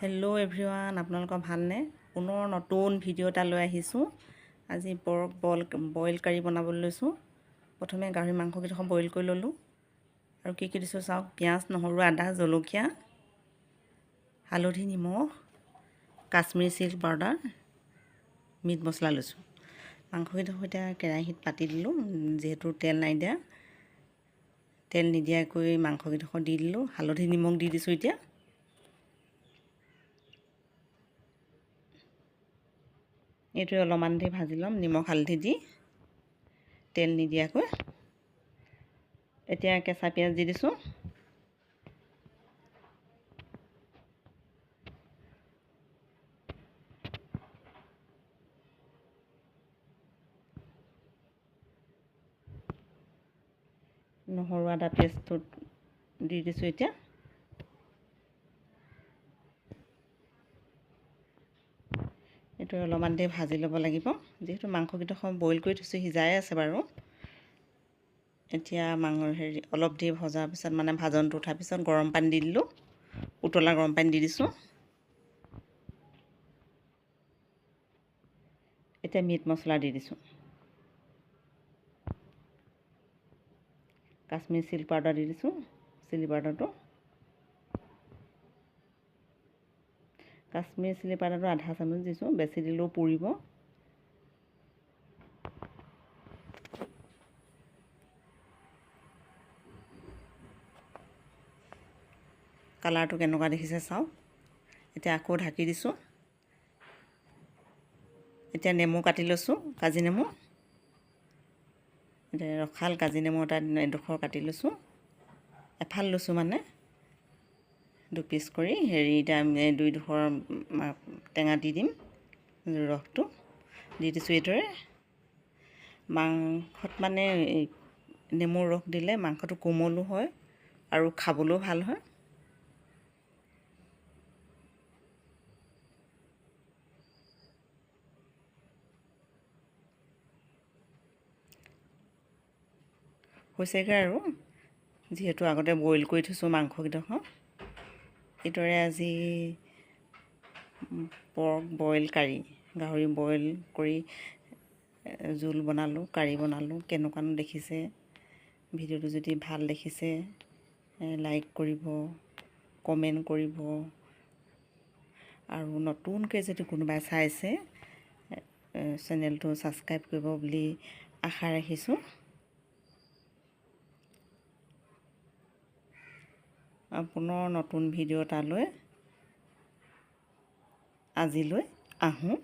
Hello everyone আপোনালোকৰ ভালনে? পুনৰ নতুন ভিডিঅ' এটা লৈ আহিছোঁ। আজি পৰক বইল বইল কাৰী বনাবলৈ লৈছোঁ। প্ৰথমে গাহৰি মাংসকেইডোখৰ বইল কৰি ল'লোঁ। আৰু কি কি দিছোঁ চাওক পিঁয়াজ নহৰু আদা জলকীয়া হালধি নিমখ কাশ্মীৰী চিলি পাউডাৰ মিট মছলা লৈছোঁ। মাংসকেইডোখৰ এতিয়া কেৰাহীত পাতি দিলোঁ যিহেতু তেল নাই দিয়া। তেল নিদিয়াকৈ মাংসকেইডোখৰ দি দিলোঁ। হালধি নিমখ দি দিছোঁ এতিয়া। এইটোৱে অলপমান দি ভাজি ল'ম নিমখ হালধি দি। তেল নিদিয়াকৈ। এতিয়া কেঁচা পিঁয়াজ দি দিছোঁ। নহৰু আদা পেষ্টটোত দি দিছোঁ এতিয়া। এইটো অলপমান দেৰি ভাজি ল'ব লাগিব। যিহেতু মাংসকেইডোখৰ বইল কৰি থৈছোঁ সিজাই আছে বাৰু। এতিয়া মাংস হেৰি অলপ দেৰি ভজাৰ পিছত মানে ভাজনটো উঠাৰ পিছত গৰম পানী দি দিলোঁ। উতলা গৰম পানী দি দিছোঁ। এতিয়া মিট মছলা দি দিছোঁ। কাশ্মীৰ চিলি পাউডাৰ দি দিছোঁ চিলি পাউডাৰটো। কাশ্মীৰ চিলি পাউডাৰটো আধা চামুচ দিছোঁ, বেছি দিলেও পুৰিব। কালাৰটো কেনেকুৱা দেখিছে চাওক এতিয়া আকৌ ঢাকি দিছোঁ। এতিয়া নেমু কাটি লৈছোঁ, কাজি নেমু। এতিয়া ৰখাল কাজি নেমু এটা এডোখৰ কাটি লৈছোঁ। এফাল লৈছোঁ মানে। দুপিচ কৰি হেৰি এতিয়া দুইডোখৰ টেঙা দি দিম ৰসটো দি দিছোঁ এইদৰে। মাংসত মানে নেমুৰ ৰস দিলে মাংসটো কোমলো হয় আৰু খাবলৈও ভাল হয়। হৈছেগৈ আৰু যিহেতু আগতে বইল কৰি থৈছোঁ মাংসকেইডোখৰ। এইদৰে আজি পৰ্ক বইল কাৰী গাহৰি বইল কৰি জোল বনালোঁ কাৰী বনালোঁ কেনেকুৱানো দেখিছে ভিডিঅ'টো যদি ভাল দেখিছে লাইক কৰিব কমেণ্ট কৰিব আৰু নতুনকৈ যদি কোনোবাই চাইছে চেনেলটো ছাবস্ক্ৰাইব কৰিব বুলি আশা ৰাখিছোঁ। পুনৰ নতুন ভিডিঅ' এটালৈ আজিলৈ আহোঁ।